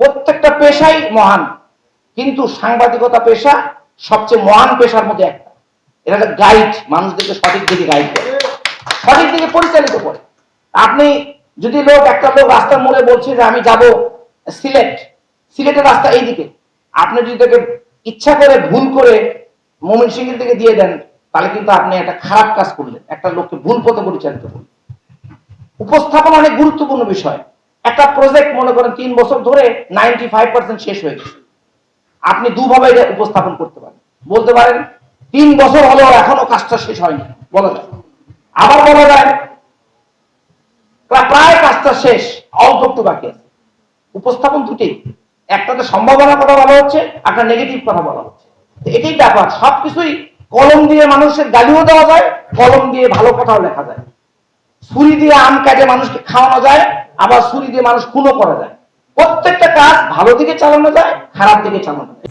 প্রত্যেকটা পেশাই মহান, কিন্তু সাংবাদিকতা পেশা সবচেয়ে মহান পেশার মধ্যে একটা। এটা একটা গাইড মানুষদেরকে সঠিক দিকে গাইড করে, সঠিক দিকে পরিচালিত করে। আপনি যদি লোক, একটা লোক রাস্তার মোড়ে বলছে যে, আমি যাব সিলেট, সিলেটের রাস্তা এইদিকে। আপনি যদি তাকে ইচ্ছা করে, ভুল করে মোমিন সিংহের দিকে দিয়ে দেন, তাহলে কিন্তু আপনি একটা খারাপ কাজ করলেন, একটা লোককে ভুল পথে পরিচালিত করলেন। উপস্থাপন অনেক গুরুত্বপূর্ণ বিষয়। একটা প্রজেক্ট মনে করেন তিন বছর ধরে নাইনটি ফাইভ পার্সেন্ট শেষ হয়ে গেছে। আপনি দুভাবে এটা উপস্থাপন করতে পারেন। বলতে পারেন, তিন বছর হলেও এখনও কাজটা শেষ হয়নি। বলা যায়। আবার বলা যায় প্রায় কাজটা শেষ অল্প একটু বাকি আছে। উপস্থাপন দুটি। একটাতে সম্ভাবনার কথা বলা হচ্ছে, একটা নেগেটিভ কথা বলা হচ্ছে। এটাই ব্যাপার। সবকিছুই কলম দিয়ে মানুষের গালিও দেওয়া যায়, কলম দিয়ে ভালো কথাও লেখা যায়। ছুরি দিয়ে আম কাটে মানুষকে খাওয়ানো যায় আবার ছুরি দিয়ে মানুষ খুনও করা যায় প্রত্যেকটা কাজ ভালো দিকে চালানো যায়, খারাপ দিকে চালানো যায়।